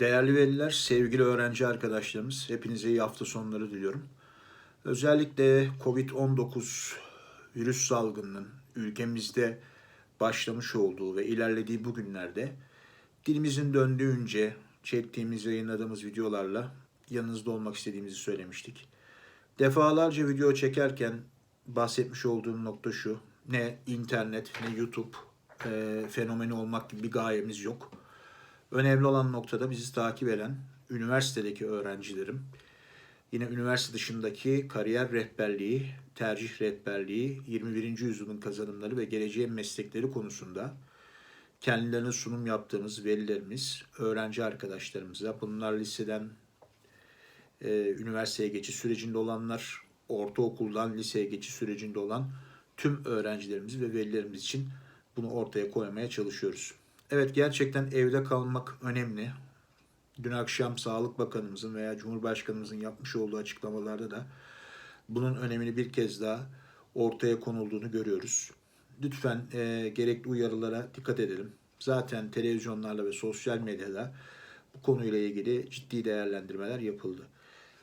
Değerli veliler, sevgili öğrenci arkadaşlarımız, hepinize iyi hafta sonları diliyorum. Özellikle Covid-19 virüs salgınının ülkemizde başlamış olduğu ve ilerlediği bu günlerde dilimizin döndüğünce çektiğimiz, yayınladığımız videolarla yanınızda olmak istediğimizi söylemiştik. Defalarca video çekerken bahsetmiş olduğum nokta şu. Ne internet ne YouTube e, fenomeni olmak gibi bir gayemiz yok. Önemli olan noktada bizi takip eden üniversitedeki öğrencilerim, yine üniversite dışındaki kariyer rehberliği, tercih rehberliği, 21. yüzyılın kazanımları ve geleceğin meslekleri konusunda kendilerine sunum yaptığımız velilerimiz, öğrenci arkadaşlarımıza, bunlar liseden e, üniversiteye geçiş sürecinde olanlar, ortaokuldan liseye geçiş sürecinde olan tüm öğrencilerimiz ve velilerimiz için bunu ortaya koymaya çalışıyoruz. Evet gerçekten evde kalmak önemli. Dün akşam Sağlık Bakanımızın veya Cumhurbaşkanımızın yapmış olduğu açıklamalarda da bunun önemini bir kez daha ortaya konulduğunu görüyoruz. Lütfen e, gerekli uyarılara dikkat edelim. Zaten televizyonlarla ve sosyal medyada bu konuyla ilgili ciddi değerlendirmeler yapıldı.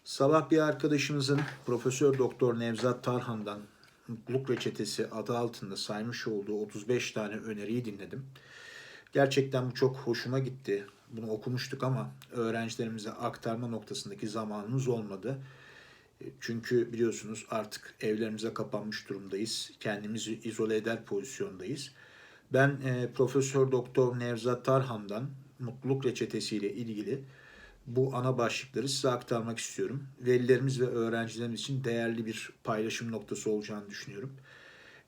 Sabah bir arkadaşımızın Profesör Doktor Nevzat Tarhan'dan Mutluluk Reçetesi adı altında saymış olduğu 35 tane öneriyi dinledim. Gerçekten bu çok hoşuma gitti. Bunu okumuştuk ama öğrencilerimize aktarma noktasındaki zamanımız olmadı. E, Çünkü biliyorsunuz artık evlerimize kapanmış durumdayız. Kendimizi izole eder pozisyondayız. Ben e, Profesör Doktor Nevzat Tarhan'dan mutluluk reçetesiyle ilgili bu ana başlıkları size aktarmak istiyorum. Velilerimiz ve öğrencilerimiz için değerli bir paylaşım noktası olacağını düşünüyorum.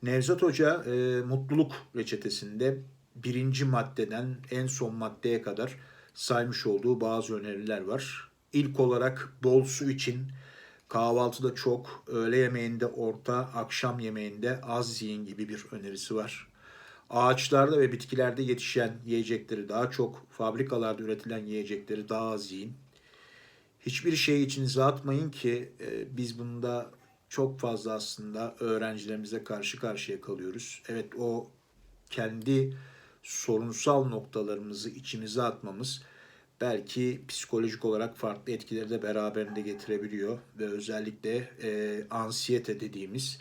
Nevzat Hoca e, mutluluk reçetesinde birinci maddeden en son maddeye kadar saymış olduğu bazı öneriler var. İlk olarak bol su için kahvaltıda çok, öğle yemeğinde orta, akşam yemeğinde az yiyin gibi bir önerisi var. Ağaçlarda ve bitkilerde yetişen yiyecekleri daha çok, fabrikalarda üretilen yiyecekleri daha az yiyin. Hiçbir şey içinize atmayın ki e, biz bunda çok fazla aslında öğrencilerimize karşı karşıya kalıyoruz. Evet o kendi sorunsal noktalarımızı içimize atmamız belki psikolojik olarak farklı etkileri de beraberinde getirebiliyor ve özellikle e, ansiyete dediğimiz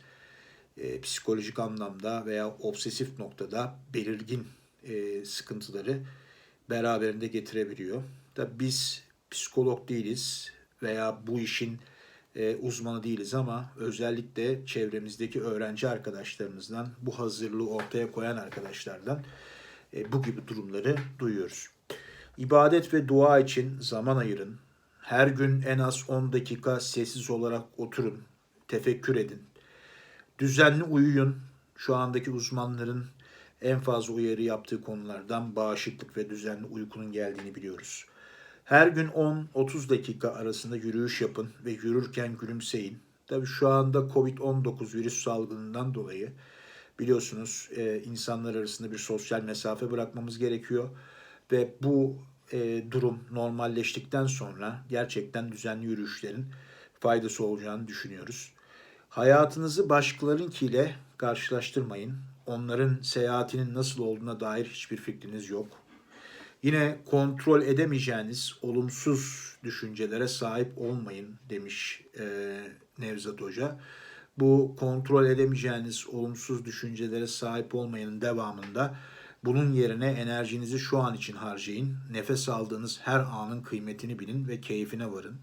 e, psikolojik anlamda veya obsesif noktada belirgin e, sıkıntıları beraberinde getirebiliyor. Da biz psikolog değiliz veya bu işin e, uzmanı değiliz ama özellikle çevremizdeki öğrenci arkadaşlarımızdan bu hazırlığı ortaya koyan arkadaşlardan bu gibi durumları duyuyoruz. İbadet ve dua için zaman ayırın. Her gün en az 10 dakika sessiz olarak oturun, tefekkür edin. Düzenli uyuyun. Şu andaki uzmanların en fazla uyarı yaptığı konulardan bağışıklık ve düzenli uykunun geldiğini biliyoruz. Her gün 10-30 dakika arasında yürüyüş yapın ve yürürken gülümseyin. Tabii şu anda Covid-19 virüs salgınından dolayı biliyorsunuz e, insanlar arasında bir sosyal mesafe bırakmamız gerekiyor. Ve bu e, durum normalleştikten sonra gerçekten düzenli yürüyüşlerin faydası olacağını düşünüyoruz. Hayatınızı başkalarınkiyle karşılaştırmayın. Onların seyahatinin nasıl olduğuna dair hiçbir fikriniz yok. Yine kontrol edemeyeceğiniz olumsuz düşüncelere sahip olmayın demiş e, Nevzat Hoca. Bu kontrol edemeyeceğiniz olumsuz düşüncelere sahip olmayın devamında bunun yerine enerjinizi şu an için harcayın. Nefes aldığınız her anın kıymetini bilin ve keyfine varın.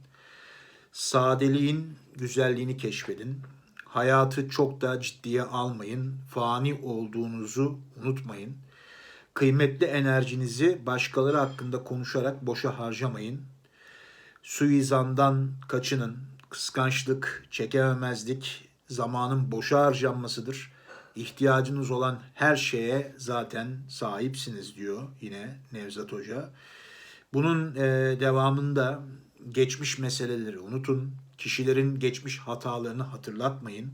Sadeliğin güzelliğini keşfedin. Hayatı çok da ciddiye almayın. Fani olduğunuzu unutmayın. Kıymetli enerjinizi başkaları hakkında konuşarak boşa harcamayın. Suizandan kaçının. Kıskançlık, çekememezlik zamanın boşa harcanmasıdır. İhtiyacınız olan her şeye zaten sahipsiniz diyor yine Nevzat Hoca. Bunun e, devamında geçmiş meseleleri unutun. Kişilerin geçmiş hatalarını hatırlatmayın.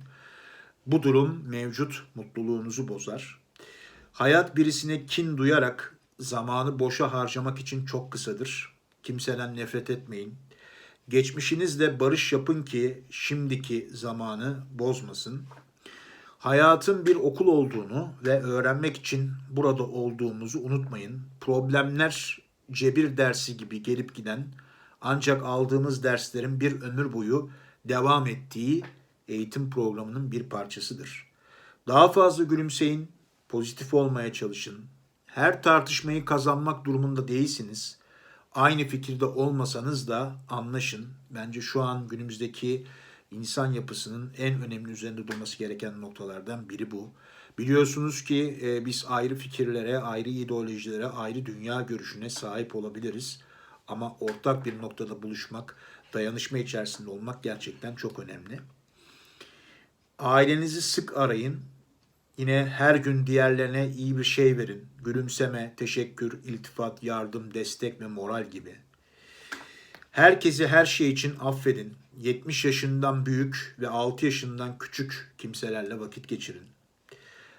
Bu durum mevcut mutluluğunuzu bozar. Hayat birisine kin duyarak zamanı boşa harcamak için çok kısadır. Kimseden nefret etmeyin. Geçmişinizle barış yapın ki şimdiki zamanı bozmasın. Hayatın bir okul olduğunu ve öğrenmek için burada olduğumuzu unutmayın. Problemler cebir dersi gibi gelip giden ancak aldığımız derslerin bir ömür boyu devam ettiği eğitim programının bir parçasıdır. Daha fazla gülümseyin, pozitif olmaya çalışın. Her tartışmayı kazanmak durumunda değilsiniz. Aynı fikirde olmasanız da anlaşın. Bence şu an günümüzdeki insan yapısının en önemli üzerinde durması gereken noktalardan biri bu. Biliyorsunuz ki e, biz ayrı fikirlere, ayrı ideolojilere, ayrı dünya görüşüne sahip olabiliriz. Ama ortak bir noktada buluşmak, dayanışma içerisinde olmak gerçekten çok önemli. Ailenizi sık arayın. Yine her gün diğerlerine iyi bir şey verin. Gülümseme, teşekkür, iltifat, yardım, destek ve moral gibi. Herkesi her şey için affedin. 70 yaşından büyük ve 6 yaşından küçük kimselerle vakit geçirin.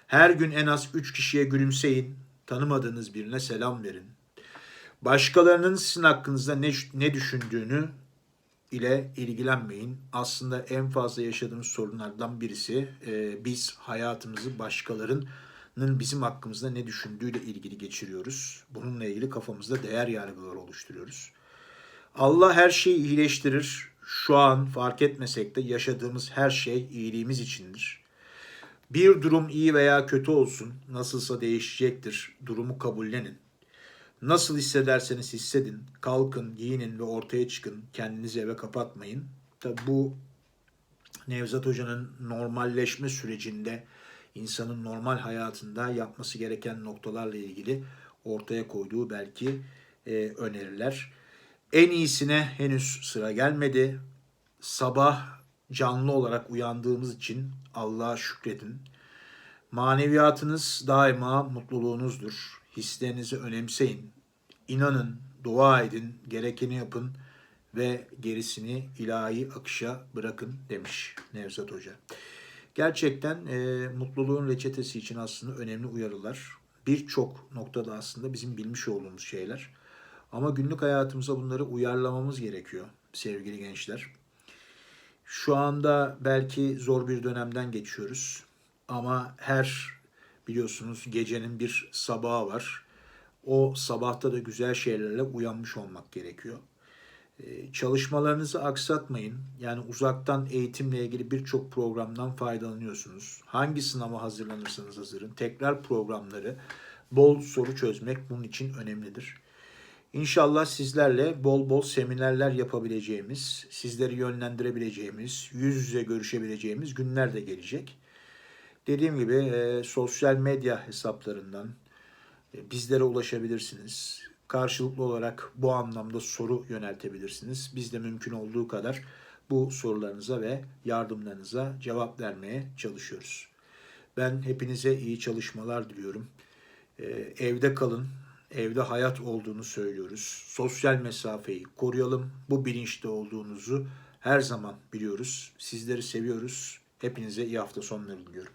Her gün en az 3 kişiye gülümseyin. Tanımadığınız birine selam verin. Başkalarının sizin hakkınızda ne, ne düşündüğünü ile ilgilenmeyin. Aslında en fazla yaşadığımız sorunlardan birisi e, biz hayatımızı başkalarının bizim hakkımızda ne düşündüğüyle ilgili geçiriyoruz. Bununla ilgili kafamızda değer yargıları oluşturuyoruz. Allah her şeyi iyileştirir. Şu an fark etmesek de yaşadığımız her şey iyiliğimiz içindir. Bir durum iyi veya kötü olsun, nasılsa değişecektir. Durumu kabullenin. Nasıl hissederseniz hissedin, kalkın, giyinin ve ortaya çıkın. Kendinizi eve kapatmayın. Tabi bu Nevzat Hoca'nın normalleşme sürecinde insanın normal hayatında yapması gereken noktalarla ilgili ortaya koyduğu belki e, öneriler. En iyisine henüz sıra gelmedi. Sabah canlı olarak uyandığımız için Allah'a şükredin. Maneviyatınız daima mutluluğunuzdur. Hislerinizi önemseyin. İnanın, dua edin, gerekeni yapın ve gerisini ilahi akışa bırakın demiş Nevzat Hoca. Gerçekten e, mutluluğun reçetesi için aslında önemli uyarılar. Birçok noktada aslında bizim bilmiş olduğumuz şeyler. Ama günlük hayatımıza bunları uyarlamamız gerekiyor sevgili gençler. Şu anda belki zor bir dönemden geçiyoruz. Ama her biliyorsunuz gecenin bir sabahı var. O sabahta da güzel şeylerle uyanmış olmak gerekiyor. Ee, çalışmalarınızı aksatmayın. Yani uzaktan eğitimle ilgili birçok programdan faydalanıyorsunuz. Hangi sınava hazırlanırsanız hazırın. Tekrar programları, bol soru çözmek bunun için önemlidir. İnşallah sizlerle bol bol seminerler yapabileceğimiz, sizleri yönlendirebileceğimiz, yüz yüze görüşebileceğimiz günler de gelecek. Dediğim gibi e, sosyal medya hesaplarından e, bizlere ulaşabilirsiniz. Karşılıklı olarak bu anlamda soru yöneltebilirsiniz. Biz de mümkün olduğu kadar bu sorularınıza ve yardımlarınıza cevap vermeye çalışıyoruz. Ben hepinize iyi çalışmalar diliyorum. E, evde kalın, evde hayat olduğunu söylüyoruz. Sosyal mesafeyi koruyalım. Bu bilinçte olduğunuzu her zaman biliyoruz. Sizleri seviyoruz. Hepinize iyi hafta sonları diliyorum.